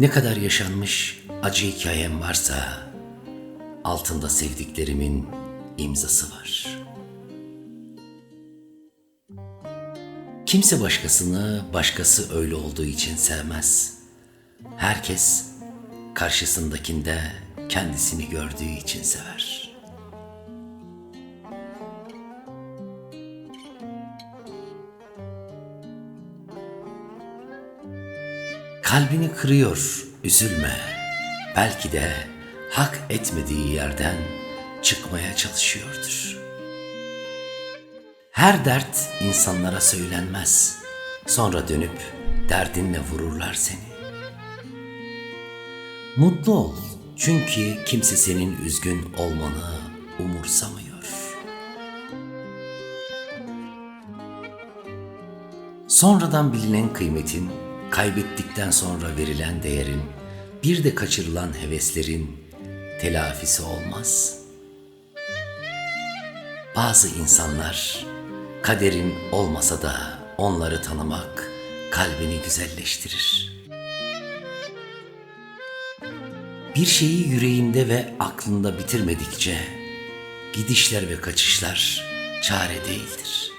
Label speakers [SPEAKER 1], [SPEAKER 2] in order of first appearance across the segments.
[SPEAKER 1] Ne kadar yaşanmış acı hikayem varsa altında sevdiklerimin imzası var. Kimse başkasını başkası öyle olduğu için sevmez. Herkes karşısındakinde kendisini gördüğü için sever. Kalbini kırıyor, üzülme. Belki de hak etmediği yerden çıkmaya çalışıyordur. Her dert insanlara söylenmez. Sonra dönüp derdinle vururlar seni. Mutlu ol çünkü kimse senin üzgün olmanı umursamıyor. Sonradan bilinen kıymetin, kaybettikten sonra verilen değerin, bir de kaçırılan heveslerin telafisi olmaz. Bazı insanlar kaderin olmasa da onları tanımak kalbini güzelleştirir. Bir şeyi yüreğinde ve aklında bitirmedikçe gidişler ve kaçışlar çare değildir.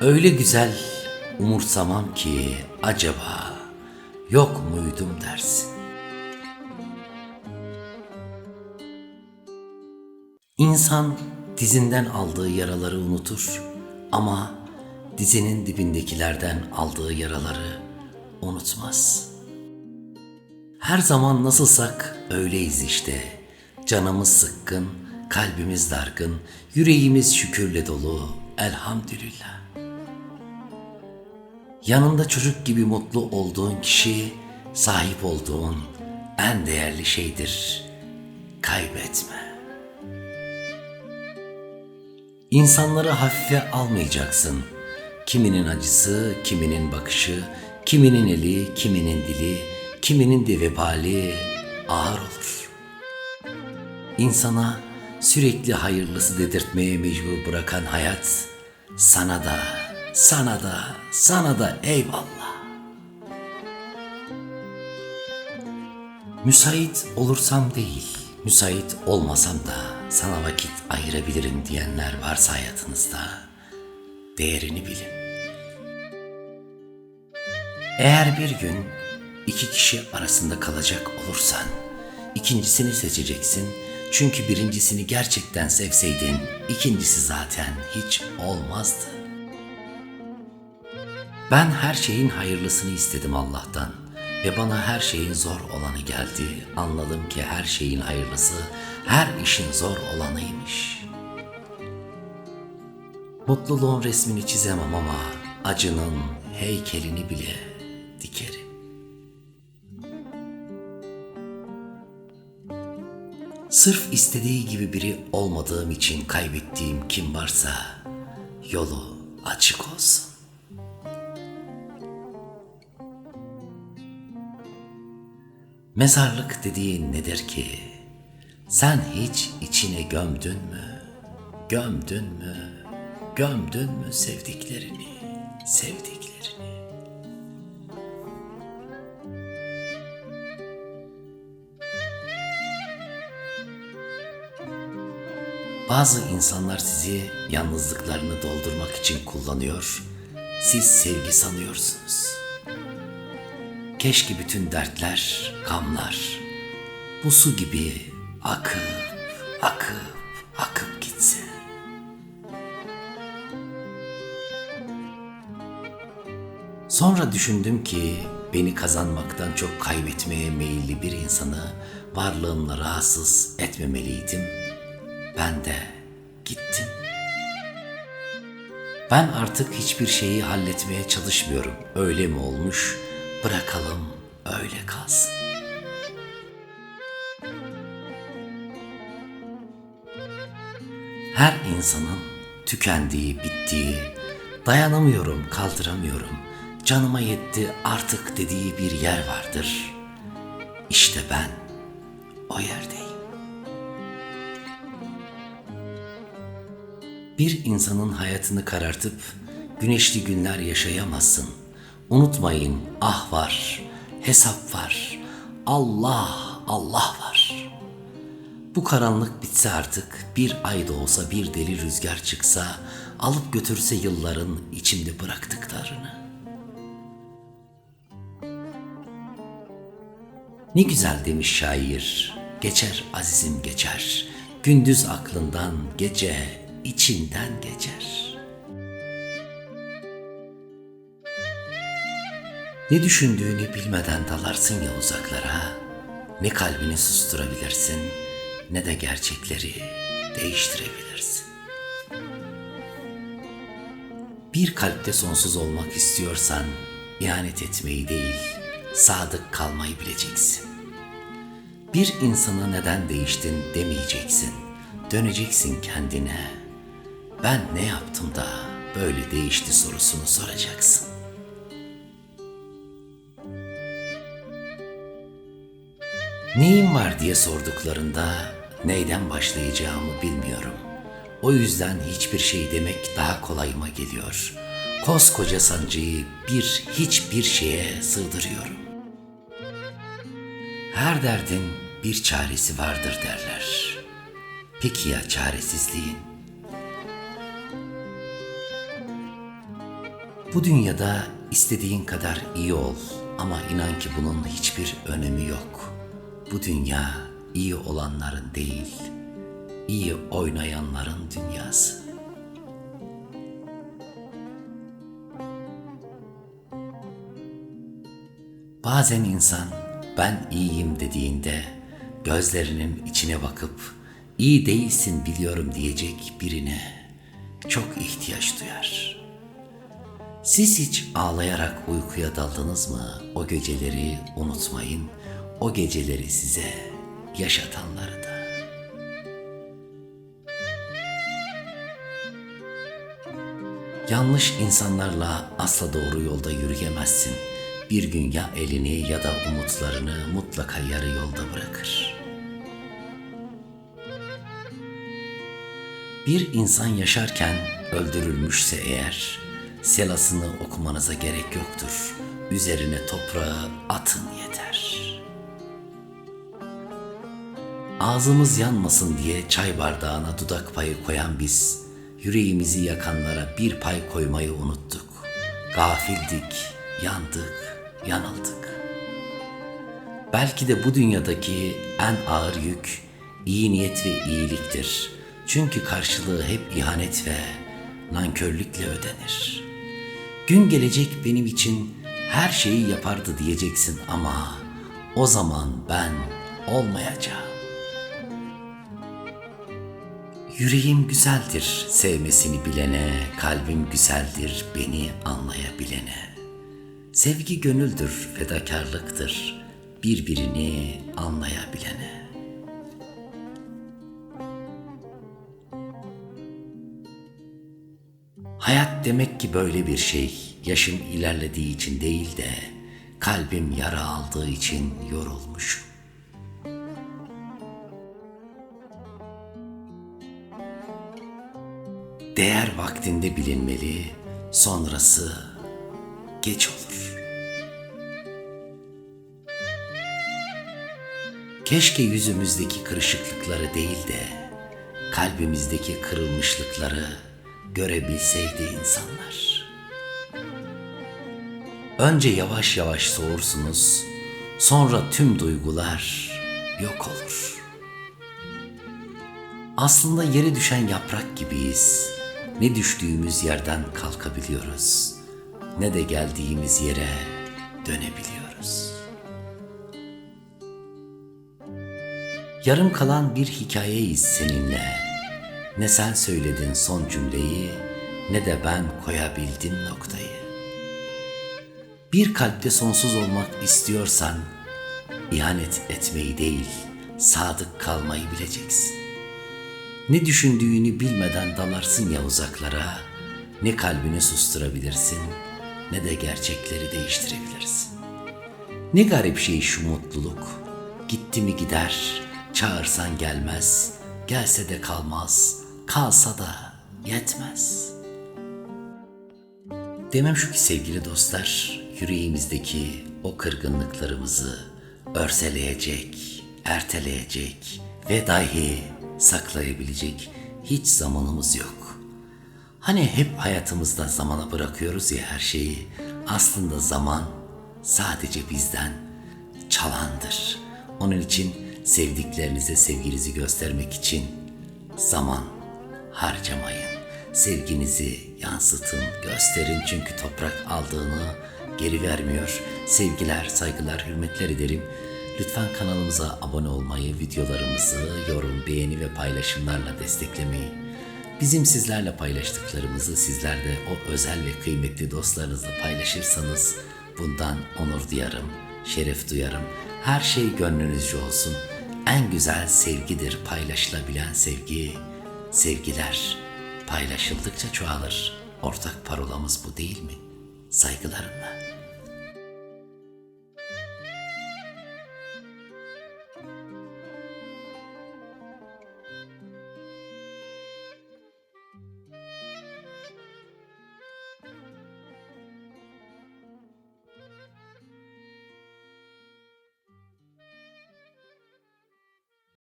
[SPEAKER 1] Öyle güzel umursamam ki acaba yok muydum dersin. İnsan dizinden aldığı yaraları unutur ama dizinin dibindekilerden aldığı yaraları unutmaz. Her zaman nasılsak öyleyiz işte. Canımız sıkkın, kalbimiz dargın, yüreğimiz şükürle dolu. Elhamdülillah. Yanında çocuk gibi mutlu olduğun kişi sahip olduğun en değerli şeydir. Kaybetme. İnsanları hafife almayacaksın. Kiminin acısı, kiminin bakışı, kiminin eli, kiminin dili, kiminin de vebali ağır olur. İnsana sürekli hayırlısı dedirtmeye mecbur bırakan hayat sana da, sana da, sana da eyvallah. Müsait olursam değil, müsait olmasam da sana vakit ayırabilirim diyenler varsa hayatınızda değerini bilin. Eğer bir gün iki kişi arasında kalacak olursan ikincisini seçeceksin. Çünkü birincisini gerçekten sevseydin ikincisi zaten hiç olmazdı. Ben her şeyin hayırlısını istedim Allah'tan ve bana her şeyin zor olanı geldi. Anladım ki her şeyin hayırlısı her işin zor olanıymış. Mutluluğun resmini çizemem ama acının heykelini bile dikerim. Sırf istediği gibi biri olmadığım için kaybettiğim kim varsa yolu açık olsun. Mezarlık dediğin nedir ki? Sen hiç içine gömdün mü? Gömdün mü? Gömdün mü sevdiklerini? Sevdiklerini. Bazı insanlar sizi yalnızlıklarını doldurmak için kullanıyor. Siz sevgi sanıyorsunuz. Keşke bütün dertler, gamlar bu su gibi akıp, akıp, akıp gitse. Sonra düşündüm ki beni kazanmaktan çok kaybetmeye meyilli bir insanı varlığımla rahatsız etmemeliydim. Ben de gittim. Ben artık hiçbir şeyi halletmeye çalışmıyorum. Öyle mi olmuş? Bırakalım öyle kalsın. Her insanın tükendiği, bittiği, dayanamıyorum, kaldıramıyorum, canıma yetti artık dediği bir yer vardır. İşte ben o yerdeyim. Bir insanın hayatını karartıp güneşli günler yaşayamazsın. Unutmayın ah var, hesap var, Allah Allah var. Bu karanlık bitse artık bir ay da olsa bir deli rüzgar çıksa alıp götürse yılların içinde bıraktıklarını. Ne güzel demiş şair, geçer azizim geçer, gündüz aklından gece içinden geçer. Ne düşündüğünü bilmeden dalarsın ya uzaklara, ne kalbini susturabilirsin, ne de gerçekleri değiştirebilirsin. Bir kalpte sonsuz olmak istiyorsan ihanet etmeyi değil, sadık kalmayı bileceksin. Bir insana neden değiştin demeyeceksin. Döneceksin kendine. Ben ne yaptım da böyle değişti sorusunu soracaksın. Neyin var diye sorduklarında neyden başlayacağımı bilmiyorum. O yüzden hiçbir şey demek daha kolayıma geliyor. Koskoca sancıyı bir hiçbir şeye sığdırıyorum. Her derdin bir çaresi vardır derler. Peki ya çaresizliğin? Bu dünyada istediğin kadar iyi ol ama inan ki bunun hiçbir önemi yok. Bu dünya iyi olanların değil, iyi oynayanların dünyası. Bazen insan ben iyiyim dediğinde gözlerinin içine bakıp iyi değilsin biliyorum diyecek birine çok ihtiyaç duyar. Siz hiç ağlayarak uykuya daldınız mı? O geceleri unutmayın. O geceleri size yaşatanları da. Yanlış insanlarla asla doğru yolda yürüyemezsin. Bir gün ya elini ya da umutlarını mutlaka yarı yolda bırakır. Bir insan yaşarken öldürülmüşse eğer, selasını okumanıza gerek yoktur. Üzerine toprağı atın yeter. Ağzımız yanmasın diye çay bardağına dudak payı koyan biz, yüreğimizi yakanlara bir pay koymayı unuttuk. Gafildik, yandık, yanıldık. Belki de bu dünyadaki en ağır yük iyi niyet ve iyiliktir. Çünkü karşılığı hep ihanet ve nankörlükle ödenir. Gün gelecek benim için her şeyi yapardı diyeceksin ama o zaman ben olmayacağım. Yüreğim güzeldir sevmesini bilene, kalbim güzeldir beni anlayabilene. Sevgi gönüldür, fedakarlıktır birbirini anlayabilene. Hayat demek ki böyle bir şey. Yaşım ilerlediği için değil de kalbim yara aldığı için yorulmuşum. Değer vaktinde bilinmeli, sonrası geç olur. Keşke yüzümüzdeki kırışıklıkları değil de kalbimizdeki kırılmışlıkları görebilseydi insanlar. Önce yavaş yavaş soğursunuz, sonra tüm duygular yok olur. Aslında yere düşen yaprak gibiyiz. Ne düştüğümüz yerden kalkabiliyoruz, ne de geldiğimiz yere dönebiliyoruz. Yarım kalan bir hikayeyiz seninle. Ne sen söyledin son cümleyi, ne de ben koyabildim noktayı. Bir kalpte sonsuz olmak istiyorsan, ihanet etmeyi değil, sadık kalmayı bileceksin. Ne düşündüğünü bilmeden dalarsın ya uzaklara, ne kalbini susturabilirsin, ne de gerçekleri değiştirebilirsin. Ne garip şey şu mutluluk, gitti mi gider, çağırsan gelmez, gelse de kalmaz, kalsa da yetmez. Demem şu ki sevgili dostlar, yüreğimizdeki o kırgınlıklarımızı örseleyecek, erteleyecek ve dahi saklayabilecek hiç zamanımız yok. Hani hep hayatımızda zamana bırakıyoruz ya her şeyi. Aslında zaman sadece bizden çalandır. Onun için sevdiklerinize sevginizi göstermek için zaman harcamayın. Sevginizi yansıtın, gösterin çünkü toprak aldığını geri vermiyor. Sevgiler, saygılar, hürmetler ederim. Lütfen kanalımıza abone olmayı, videolarımızı yorum, beğeni ve paylaşımlarla desteklemeyi, bizim sizlerle paylaştıklarımızı sizler de o özel ve kıymetli dostlarınızla paylaşırsanız bundan onur duyarım, şeref duyarım. Her şey gönlünüzce olsun. En güzel sevgidir paylaşılabilen sevgi. Sevgiler paylaşıldıkça çoğalır. Ortak parolamız bu değil mi? Saygılarımla.